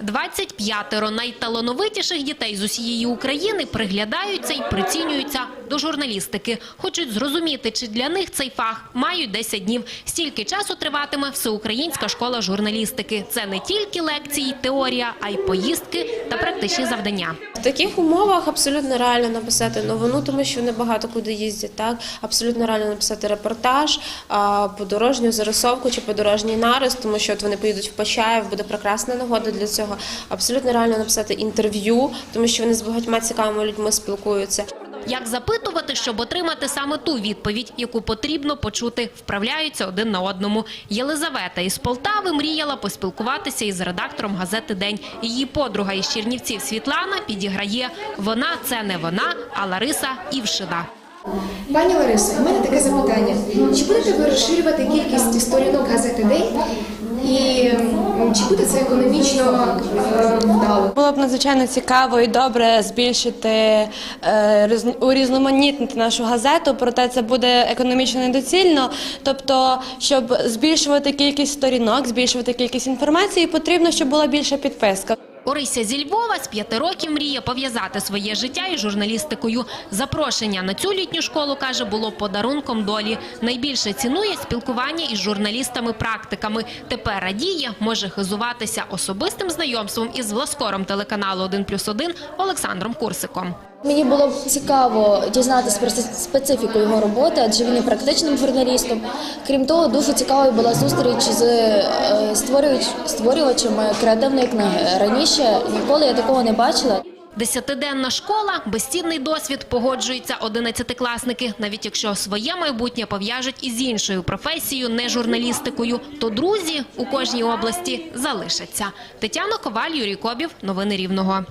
25 найталановитіших дітей з усієї України приглядаються і прицінюються до журналістики. Хочуть зрозуміти, чи для них цей фах мають 10 днів. Стільки часу триватиме всеукраїнська школа журналістики. Це не тільки лекції, теорія, а й поїздки та практичні завдання. В таких умовах абсолютно реально написати новину, тому що вони багато куди їздять. Так абсолютно реально написати репортаж, подорожню зарисовку чи подорожній нарис, тому що от вони поїдуть в Почаїв, буде прекрасна нагода для цього. Абсолютно реально написати інтерв'ю, тому що вони з багатьма цікавими людьми спілкуються. Як запитувати, щоб отримати саме ту відповідь, яку потрібно почути, вправляються один на одному. Єлизавета із Полтави мріяла поспілкуватися із редактором газети День. Її подруга із Чернівців Світлана підіграє. Вона це не вона, а Лариса Івшина. Пані Ларисо, у мене таке запитання. Чи будете ви розширювати кількість сторінок газети День? І чи буде це економічно е, вдало? Було б надзвичайно цікаво і добре збільшити е, різн- урізноманітнити нашу газету, проте це буде економічно недоцільно. Тобто, щоб збільшувати кількість сторінок, збільшувати кількість інформації, потрібно, щоб була більша підписка. Орися зі Львова з п'яти років мріє пов'язати своє життя із журналістикою. Запрошення на цю літню школу каже було подарунком долі. Найбільше цінує спілкування із журналістами-практиками. Тепер радіє, може хизуватися особистим знайомством із власкором телеканалу «1+,1» Олександром Курсиком. Мені було цікаво дізнатися про специфіку його роботи, адже він є практичним журналістом. Крім того, дуже цікавою була зустріч з е, створювач- створювачами креативної книги. Раніше ніколи я такого не бачила. Десятиденна школа – безцінний досвід, погоджуються одинадцятикласники. Навіть якщо своє майбутнє пов'яжуть із іншою професією, не журналістикою, то друзі у кожній області залишаться. Тетяна Коваль, Юрій Кобів. Новини Рівного.